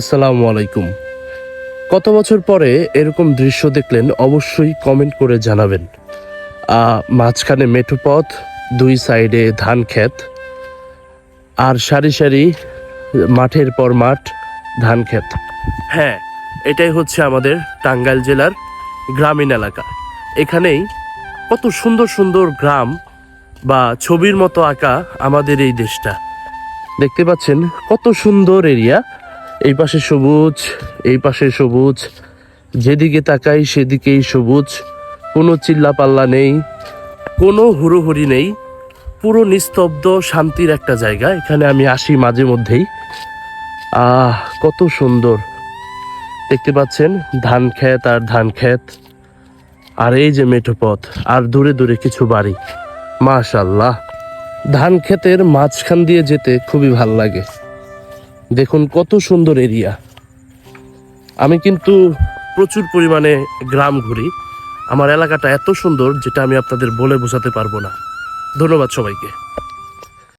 আসসালামু আলাইকুম। কত বছর পরে এরকম দৃশ্য দেখলেন অবশ্যই কমেন্ট করে জানাবেন। মাঝখানে মেঠো পথ, দুই সাইডে ধান ক্ষেত, আর সারি সারি মাঠের পর মাঠ, ধান ক্ষেত। হ্যাঁ এটাই হচ্ছে আমাদের টাঙ্গাইল জেলার গ্রামীণ এলাকা। এখানেই কত সুন্দর সুন্দর গ্রাম বা ছবির মতো আঁকা আমাদের এই দেশটা। দেখতে পাচ্ছেন কত সুন্দর এরিয়া। এই পাশে সবুজ, এই পাশে সবুজ। যেদিকে তাকাই সেদিকেই সবুজ। কোনো চিল্লা পাল্লা নেই, কোনো হুড়োহুড়ি নেই। পুরো নিস্তব্ধ, শান্তির একটা জায়গা। এখানে আমি আসি মাঝে মধ্যেই। আহ, কত সুন্দর। দেখতে পাচ্ছেন, ধান ক্ষেত আর ধান ক্ষেত। আর এই যে মেঠো পথ, আর দূরে দূরে কিছু বাড়ি। মাশাল্লাহ। ধান ক্ষেতের মাঝখান দিয়ে যেতে খুবই ভালো লাগে। দেখুন, কত সুন্দর এরিয়া। আমি কিন্তু প্রচুর পরিমাণে গ্রাম ঘুরি। আমার এলাকাটা এত সুন্দর, যেটা আমি আপনাদের বলে বোঝাতে পারব না। ধন্যবাদ সবাইকে।